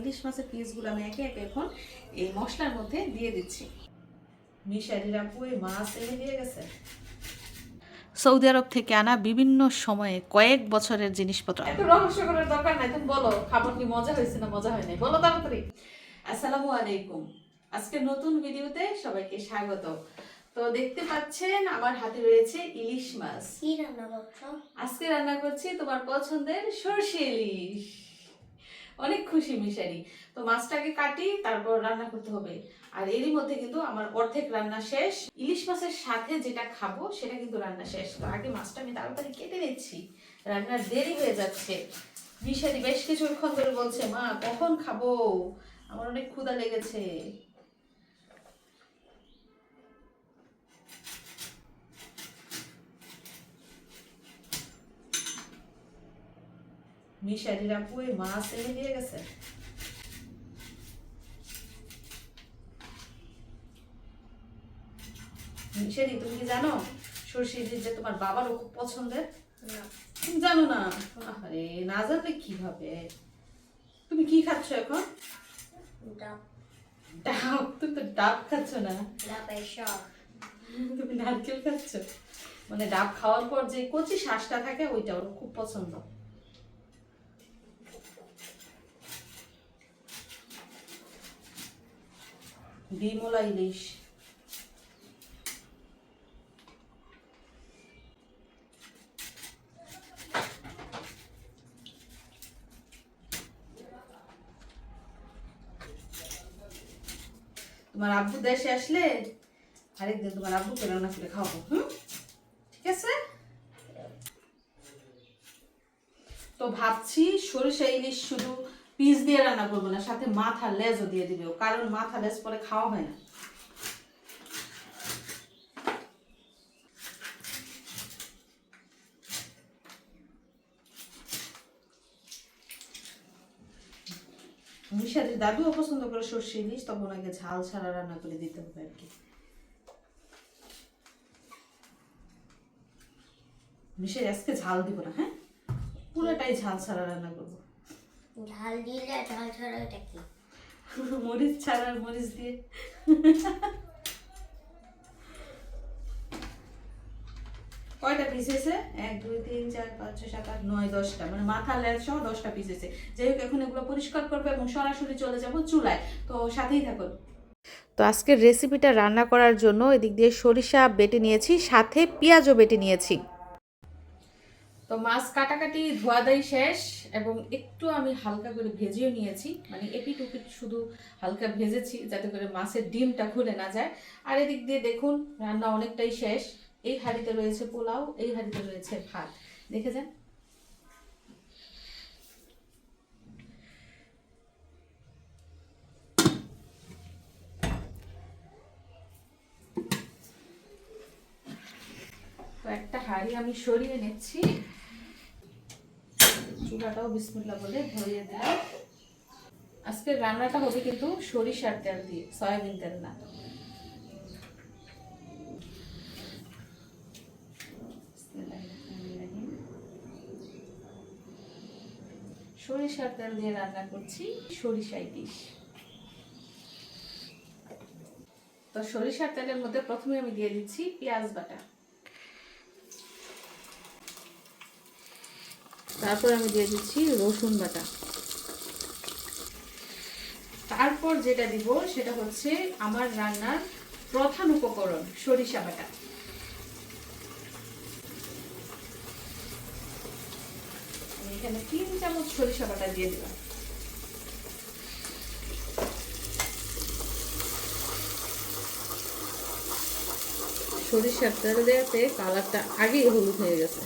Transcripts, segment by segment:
ইলিশ মাছের পিসগুলো আমি একে একে এখন এই মশলার মধ্যে দিয়ে দিচ্ছি। মিশারির আপু এই মাছ এনে দিয়ে গেছে? সৌদি আরব থেকে আনা বিভিন্ন সময়ে কয়েক বছরের জিনিসপত্র। এত রহস্য করার দরকার নাই তুমি বলো খাবার কি মজা হয়েছে না মজা হয় নাই বলো তাড়াতাড়ি। আসসালামু আলাইকুম। আজকে নতুন ভিডিওতে সবাইকে স্বাগত। তো দেখতে পাচ্ছেন আমার হাতে রয়েছে ইলিশ মাছ। কি রান্না করছ? আজকে রান্না করছি তোমার পছন্দের সর্ষে ইলিশ। অনেক খুশি মিশারি। তো মাছটাকে কাটি, তারপর রান্না করতে হবে। আর এরই মধ্যে কিন্তু আমার অর্ধেক রান্না শেষ। ইলিশ মাছের সাথে যেটা খাব, সেটা কিন্তু রান্না শেষ। তো আগে মাছটা আমি তাড়াতাড়ি কেটে নিচ্ছি। রান্নার দেরি হয়ে যাচ্ছে। মিশারি বেশ কিছুক্ষণ ধরে বলছে, মা, কখন খাব? আমার অনেক ক্ষুদা লেগেছে। মিশারির আপু এই মাছ এনে দিয়ে গেছে। মিশারি তুমি কি জানো? সর্ষে যে তোমার বাবারও খুব পছন্দের? তুমি জানো না? আরে না জানলে কীভাবে? তুমি কি খাচ্ছ এখন? ডাব। তুমি তো ডাব খাচ্ছ না। তুমি নারকেল খাচ্ছ? মানে ডাব খাওয়ার পর যে কচি শ্বাসটা থাকে ওইটা ওর খুব পছন্দ। বিমলা ইলিশ। তোমার আব্বু দেশে আসলে আরেকদিন তোমার আব্বুকে রান্না করে খাওয়াবো, হুম? ঠিক আছে? তো ভাবছি সরিষা ইলিশ শুধু পিস দিয়ে রান্না করব না, সাথে মাথা লেজও দিয়ে দিবে কারণ মাথা লেজ পরে খাওয়া হয় না। মিশারির দাদুও পছন্দ করে সর্ষে ইলিশ, তখন ওনাকে ঝাল ছাড়া রান্না করে দিতে হবে আর কি। মিশারি আজকে ঝাল দিব না হ্যাঁ? পুরোটাই ঝাল ছাড়া রান্না করব। ঝাল দিলে ঝাল ছাড়া এটা কি? মরিচ ছাড়া মরিচ দিয়ে। কয়টা পিস হয়েছে? এক দুই তিন চার পাঁচ ছয় সাত আট নয় দশটা। মানে মাথা লেজ সহ দশটা পিস হয়েছে। যাই হোক এখন এগুলো পরিষ্কার করবে এবং সরাসরি চলে যাব চুলায়। তো সাথেই থাকো তো আজকের রেসিপিটা রান্না করার জন্য এদিক দিয়ে সরিষা বেটে নিয়েছি সাথে পেঁয়াজও বেটে নিয়েছি। তো মাছ কাটাকাটি ধোয়াদাই শেষ এবং একটু আমি হালকা করে ভেজেও নিয়েছি। মানে এপিট উপিট শুধু হালকা ভেজেছি যাতে করে মাছের ডিমটা খুলে না যায়। আর এদিক দিয়ে দেখুন, রান্না অনেকটাই শেষ। এই হাঁড়িতে রয়েছে পোলাও, এই হাঁড়িতে রয়েছে ভাত। দেখে যান একটা হাঁড়ি আমি সরিয়ে নিচ্ছি। চুলাটাও বিসমিল্লা বলে ধরিয়ে দিলাম। আজকের রান্নাটা হবে কিন্তু সরিষার তেল দিয়ে, সয়াবিন তেল না। সরিষার তেল দিয়ে রান্না করছি সরিষা ইলিশ তো সরিষার তেলের মধ্যে প্রথমে আমি দিয়ে দিচ্ছি পেঁয়াজ বাটা। তারপর আমি দিয়ে দিচ্ছি রসুন বাটা। তারপর যেটা দিব সেটা হচ্ছে আমার রান্নার প্রধান উপকরণ, সরিষা বাটা। এখানে তিন চামচ সরিষা বাটা দিয়ে দিলাম। সরিষার তেল দেওয়াতে কালারটা আগেই হলুদ হয়ে গেছে।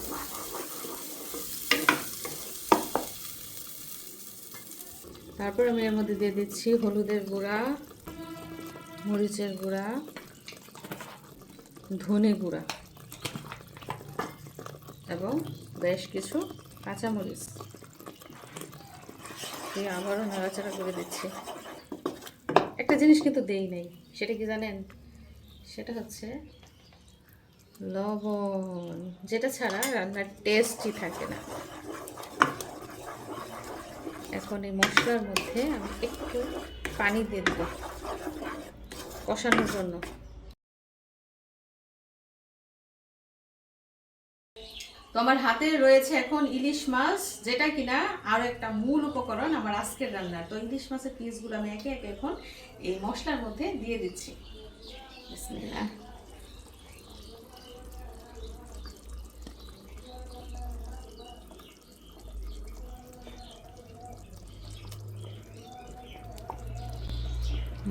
তারপর আমি এর মধ্যে দিয়ে দিচ্ছি হলুদের গুঁড়া, মরিচের গুঁড়া, ধনে গুঁড়া এবং বেশ কিছু কাঁচামরিচ। দিয়ে আবারও নাড়াচাড়া করে দিচ্ছি। একটা জিনিস কিন্তু দেই নাই, সেটা কি জানেন? সেটা হচ্ছে লবণ, যেটা ছাড়া রান্নার টেস্টই থাকে না। এখন এই মশলার মধ্যে আমি একটু পানি দিয়ে দেব কষানোর জন্য। তো আমার হাতে রয়েছে এখন ইলিশ মাছ, যেটা কিনা আরও একটা মূল উপকরণ আমার আজকের রান্নার তো ইলিশ মাছের পিসগুলো আমি একে একে এখন এই মশলার মধ্যে দিয়ে দিচ্ছি। বিসমিল্লাহ।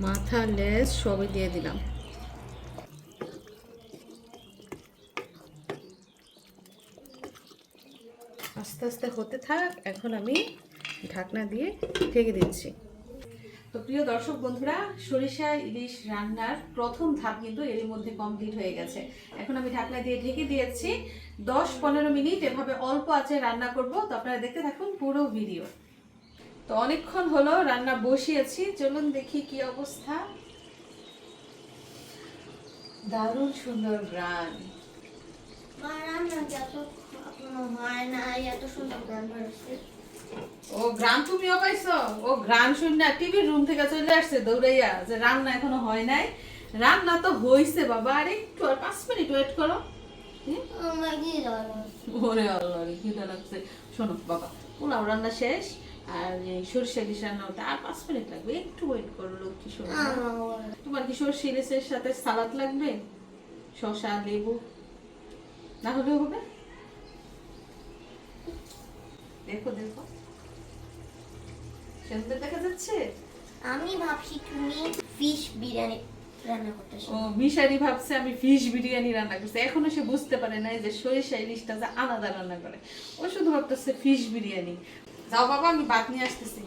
মাথা, লেজ সবই দিয়ে দিলাম। আস্তে আস্তে হতে থাক, এখন আমি ঢাকনা দিয়ে ঢেকে দিচ্ছি। তো প্রিয় দর্শক বন্ধুরা, সরিষা, ইলিশ রান্নার প্রথম ধাপ কিন্তু এর মধ্যে কমপ্লিট হয়ে গেছে। এখন আমি ঢাকনা দিয়ে ঢেকে দিয়েছি। দশ পনেরো মিনিট এভাবে অল্প আছে রান্না করব। তো আপনারা দেখতে থাকুন পুরো ভিডিও। তো অনেকক্ষণ হলো রান্না বসিয়েছি। চলুন দেখি কি অবস্থা। দারুণ সুন্দর গান ও গ্রাম তুমিও পাইছো? ও গ্রাম শুনে টিভির রুম থেকে চলে আসছে দৌড়াইয়া যে রান্না এখনও হয় নাই। রান্না তো হইছে বাবা আর একটু আর পাঁচ মিনিট ওয়েট করো? কি ওরে আল্লাহ খিদে লাগছে। শোনো বাবা পোলাও রান্না শেষ। আর সরষে আর পাঁচ মিনিট লাগবে। একটু ওয়েট করো লক্ষ্মী শোনো তোমার কি সরষে ইলিশের সাথে সালাদ লাগবে? শসা লেবু? না হলে হবে? দেখো দেখো। সুন্দর দেখা যাচ্ছে? আমি ভাবছি তুমি ফিশ বিরিয়ানি রান্না করতেছো ও মিশারি ভাবছে আমি ফিশ বিরিয়ানি রান্না করছি। এখনও সে বুঝতে পারে নাই যে সরিষা ইলিশটা যে আলাদা রান্না করে। ও শুধু ভাবতেছে ফিশ বিরিয়ানি। যাও বাবা আমি ভাত নিয়ে আসতেছি।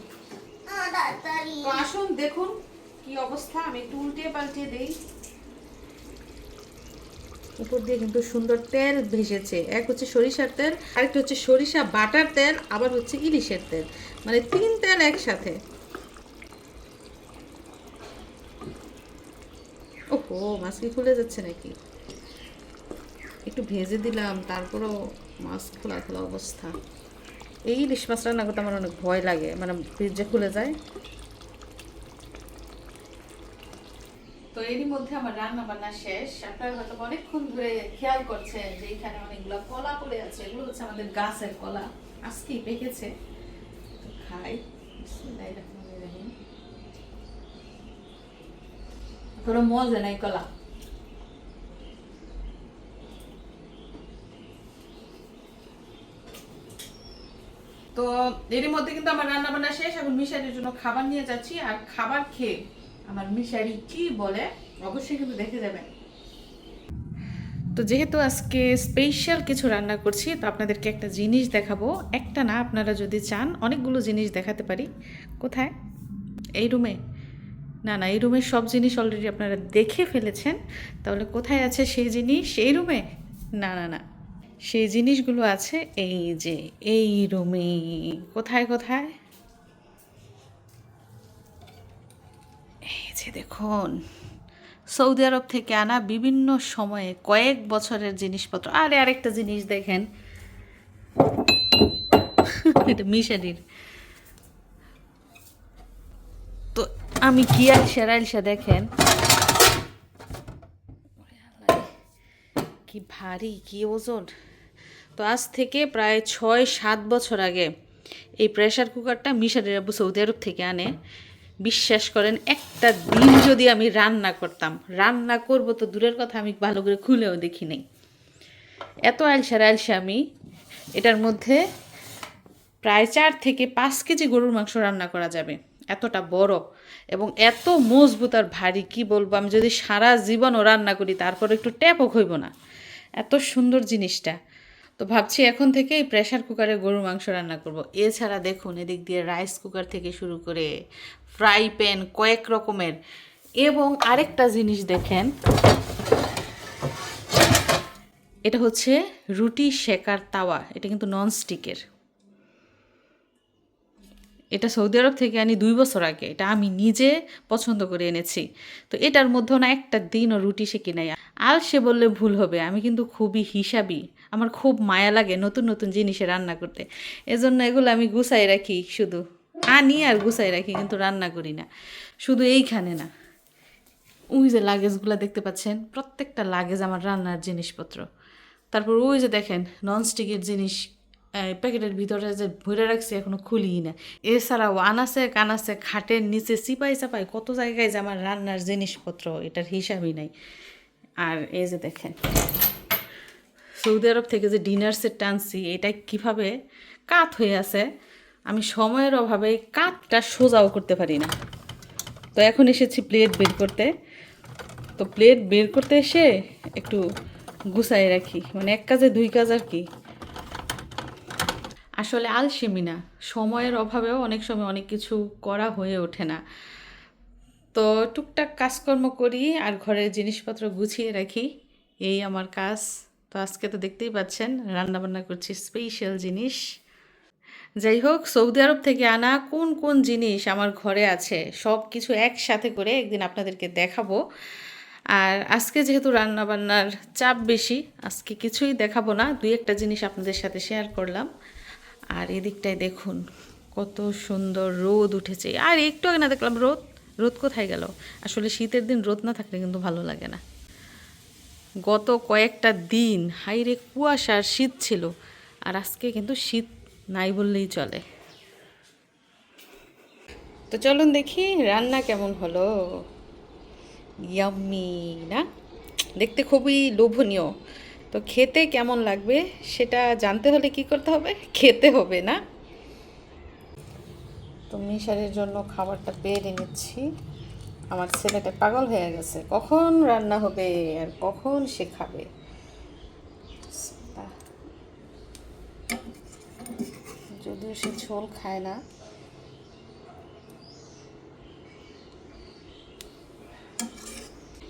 তো আসুন দেখুন কি অবস্থা। আমি একটু উল্টিয়ে পাল্টিয়ে দেই। উপর দিয়ে কিন্তু সুন্দর তেল ভেসেছে। এক হচ্ছে সরিষার তেল আরেকটা হচ্ছে সরিষা বাটার তেল আবার হচ্ছে ইলিশের তেল। মানে তিন তেল একসাথে। ওহো মাছ কি খুলে যাচ্ছে নাকি? একটু ভেজে দিলাম তারপরও মাছ খোলা খোলা অবস্থা। এই ইলিশ মাছ রান্না করতে আমার অনেক ভয় লাগে মানে ফ্রিজে খুলে যায়। তো এরই মধ্যে আমার রান্না বান্না শেষ। আপনারা হয়তো অনেকক্ষণ ধরে খেয়াল করছেন যে এখানে অনেকগুলো কলা পড়ে আছে। এগুলো হচ্ছে আমাদের গাছের কলা। আজকেই পেকেছে। তো খাই। কোনো মজা নাই কলা। তো এরই মধ্যে কিন্তু আমার রান্না বান্না শেষ, এখন মিশারির জন্য খাবার নিয়ে যাচ্ছি। আর খাবার খেয়ে আমার মিশারি কি বলে অবশ্যই কিন্তু দেখে যাবেন। তো যেহেতু আজকে স্পেশাল কিছু রান্না করছি, তো আপনাদেরকে একটা জিনিস দেখাবো। একটা না, আপনারা যদি চান, অনেকগুলো জিনিস দেখাতে পারি। কোথায়? এই রুমে? না না, এই রুমের সব জিনিস অলরেডি আপনারা দেখে ফেলেছেন। তাহলে কোথায় আছে সেই জিনিস? এই রুমে? না না না। সেই জিনিসগুলো আছে, এই যে, এই রুমে, কোথায় কোথায়? এই যে দেখুন, সৌদি আরব থেকে আনা বিভিন্ন সময়ে কয়েক বছরের জিনিসপত্র। আরে, আরেকটা জিনিস দেখেন। এটা মিশারির। তো আমি কি আলসা আলসা দেখেন। কি ভারী, কি ওজন। তো আজ থেকে প্রায় ছয়, সাত বছর আগে এই প্রেসার কুকারটা মিশারের আব্বু সৌদি আরব থেকে আনে। বিশ্বাস করেন, একটা দিন যদি আমি রান্না করতাম, রান্না করব তো দূরের কথা, আমি ভালো করে খুলেও দেখি নাই। এত আলসার আলসা আমি এটার মধ্যে প্রায় চার থেকে পাঁচ কেজি গরুর মাংস রান্না করা যাবে। এতটা বড় এবং এত মজবুত আর ভারী, কি বলব? আমি যদি সারা জীবনও রান্না করি তারপর একটু ট্যাপও হইব না। এত সুন্দর জিনিসটা। তো ভাবছি এখন থেকে এই প্রেশার কুকারে গরুর মাংস রান্না করব। এছাড়া দেখুন, এদিক দিয়ে রাইস কুকার থেকে শুরু করে ফ্রাই প্যান কয়েক রকমের। এবং আরেকটা জিনিস দেখেন, এটা হচ্ছে রুটি শেকার তাওয়া, এটা কিন্তু নন স্টিকের এটা সৌদি আরব থেকে আনি দুই বছর আগে, এটা আমি নিজে পছন্দ করে এনেছি। তো এটার মধ্যেও না একটা দিনও রুটি শেখি নাই আর সে বললে ভুল হবে, আমি কিন্তু খুবই হিসাবি। আমার খুব মায়া লাগে নতুন নতুন জিনিসে রান্না করতে। এজন্য এগুলো আমি গুছাই রাখি শুধু। আনি আর গুছাই রাখি, কিন্তু রান্না করি না। শুধু এইখানে না। ওই যে লাগেজগুলো দেখতে পাচ্ছেন? প্রত্যেকটা লাগেজ আমার রান্নার জিনিসপত্র। তারপর ওই যে দেখেন ননস্টিকের জিনিস প্যাকেটের ভিতরে যে ভরে রাখছি, এখনও খুলিই না। এছাড়াও আনাসে কানাসে খাটের নিচে চিপাই চাপাই, কত জায়গায় যে আমার রান্নার জিনিসপত্র, এটার হিসাবই নাই। আর এই যে দেখেন সৌদি আরব থেকে যে ডিনার সেট টানছি এটা কীভাবে কাত হয়ে আছে, আমি সময়ের অভাবে কাতটা সোজাও করতে পারি না। তো এখন এসেছি প্লেট বের করতে। তো প্লেট বের করতে এসে একটু গুছাই রাখি মানে এক কাজে দুই কাজ আর কি। আসলে আলসেমি না, সময়ের অভাবেও অনেক সময় অনেক কিছু করা হয়ে ওঠে না। তো টুকটাক কাজকর্ম করি আর ঘরের জিনিসপত্র গুছিয়ে রাখি, এই আমার কাজ। তো আজকে তো দেখতেই পাচ্ছেন, রান্নাবান্না করছি স্পেশাল জিনিস। যাই হোক, সৌদি আরব থেকে আনা কোন কোন জিনিস আমার ঘরে আছে সব কিছু একসাথে করে একদিন আপনাদেরকে দেখাবো। আর আজকে যেহেতু রান্নাবান্নার চাপ বেশি, আজকে কিছুই দেখাবো না, দুই একটা জিনিস আপনাদের সাথে শেয়ার করলাম। আর এদিকটায় দেখুন, কত সুন্দর রোদ উঠেছে। আর একটু আগে না দেখলাম রোদ রোদ কোথায় গেল? আসলে শীতের দিন রোদ না থাকলে কিন্তু ভালো লাগে না। গত কয়েকটা দিন, হাইরে কুয়াশার শীত ছিল, আর আজকে কিন্তু শীত নাই বললেই চলে। তো চলুন দেখি রান্না কেমন হলো। ইয়াম্মি না? দেখতে খুবই লোভনীয়। তো খেতে কেমন লাগবে সেটা জানতে হলে কি করতে হবে? খেতে হবে, না? তো মিশারের জন্য খাবারটা পেরে নিচ্ছি। আমার ছেলেটা পাগল হয়ে গেছে। কখন রান্না হবে আর কখন সে খাবে? যদিও সে ঝোল খায় না।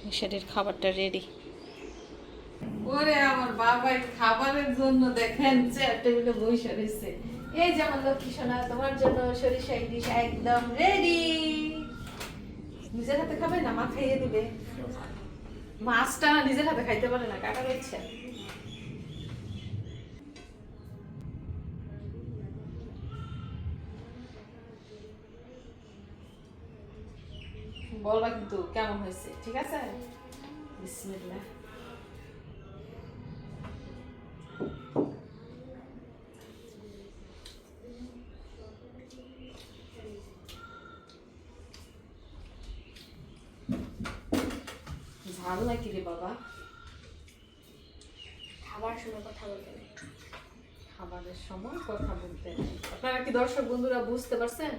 মিশারের খাবারটা রেডি ওরে আমার বাবা খাবারের জন্য দেখেন চেয়ার বসে রয়েছে। এই যে আমার লক্ষ্মী সোনা, তোমার জন্য সরিষা ইলিশ একদম রেডি নিজের হাতে খাবে না মা খাইয়ে দিবে? মাছটা নিজের হাতে খাইতে পারে না কাকা ইচ্ছা বলবা কিন্তু কেমন হয়েছে, ঠিক আছে? বিসমিল্লাহ। সময় কথা বলতে আপনারা কি দর্শক বন্ধুরা বুঝতে পারছেন?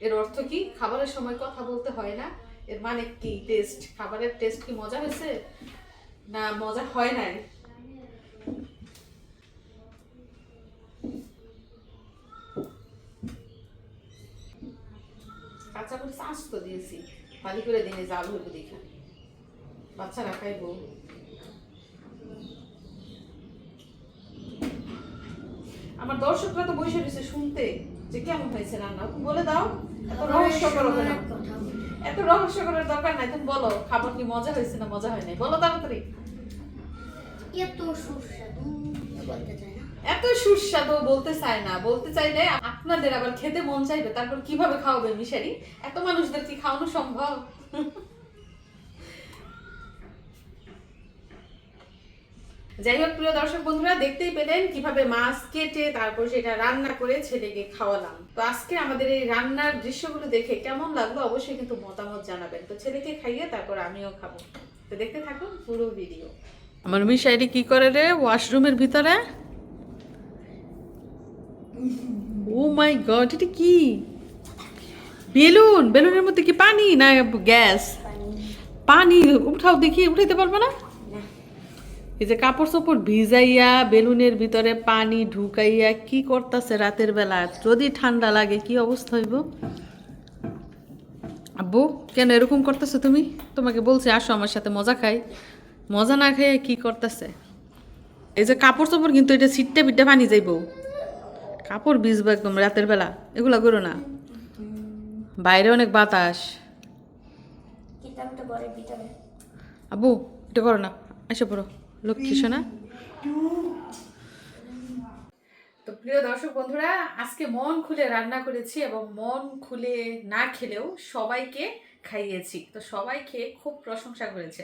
এর অর্থ কি? খাবারের সময় কথা বলতে হয় না। এর মানে কি? টেস্ট। খাবারের টেস্ট কি মজা হয়েছে? না, মজা হয় নাই? কাঁচা মরিচ আস্ত দিয়েছি। ভালো করে দিনে জাল হইব দেখা। বাচ্চারা খাইবো। আমার দর্শকরা তো বসে রয়েছে শুনতে যে কেমন হয়েছে রান্না বলে দাও। এত রহস্য করো এত রহস্য করার দরকার নাই তুমি বলো খাবার কি মজা হয়েছে না মজা হয় নাই? বলো তাড়াতাড়ি। এত সুস্বাদু বলতে চাই না। এত সুস্বাদু বলতে চায় না। বলতে চাইলে আপনাদের আবার খেতে মন চাইবে তারপর কীভাবে খাওয়াবে মিশারি? এত মানুষদের কি খাওয়ানো সম্ভব? যাই হোক প্রিয় দর্শক বন্ধুরা দেখতেই পেলেন কীভাবে মাছ কেটে তারপর সেটা রান্না করে ছেলেকে খাওয়ালাম। তো আজকে আমাদের এই রান্নার দৃশ্যগুলো দেখে কেমন লাগল অবশ্যই কিন্তু মতামত জানাবেন। তো ছেলেকে খাইয়ে তারপর আমিও খাব। তো দেখতে থাকুন পুরো ভিডিও। আমার মিশাইরি কি করে রে? ওয়াশরুমের ভিতরে? ও মাই গড এটা কি? বেলুন! বেলুনের মধ্যে কি পানি না গ্যাস? পানি। পানি! উঠাও দেখি উঠাইতে পারবে না? এই যে কাপড় চোপড় ভিজাইয়া বেলুনের ভিতরে পানি ঢুকাইয়া কি করতেছে রাতের বেলা? যদি ঠান্ডা লাগে কি অবস্থা হইব? আব্বু কেন এরকম করতেছো তুমি? তোমাকে বলছি আসো আমার সাথে মজা খাই। মজা না খাইয়ে কি করতেছে? এই যে কাপড় চোপড় কিন্তু এটা সিটটা বিটটা পানি যাইব। কাপড় ভিজবো একদম রাতের বেলা এগুলা করো না। বাইরে অনেক বাতাস। কিতাবটা বড় ভিতরে আবু এটা করো না এসে পড়ো। লক্ষ্মী সোনা? তো প্রিয় দর্শক বন্ধুরা, আজকে মন খুলে রান্না করেছি এবং মন খুলে না খেলেও সবাইকে খাইয়েছি। তো সবাই খেয়ে খুব প্রশংসা করেছে।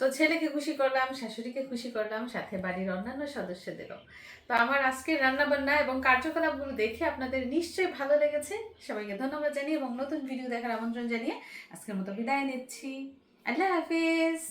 তো ছেলেকে খুশি করলাম, শাশুড়িকে খুশি করলাম, সাথে বাড়ির অন্যান্য সদস্যদেরও। তো আমার আজকের রান্না বান্না এবং কার্যকলাপগুলো দেখে আপনাদের নিশ্চয়ই ভালো লেগেছে। সবাইকে ধন্যবাদ জানিয়ে এবং নতুন ভিডিও দেখার আমন্ত্রণ জানিয়ে আজকের মতো বিদায় নিচ্ছি। আল্লাহ হাফিজ।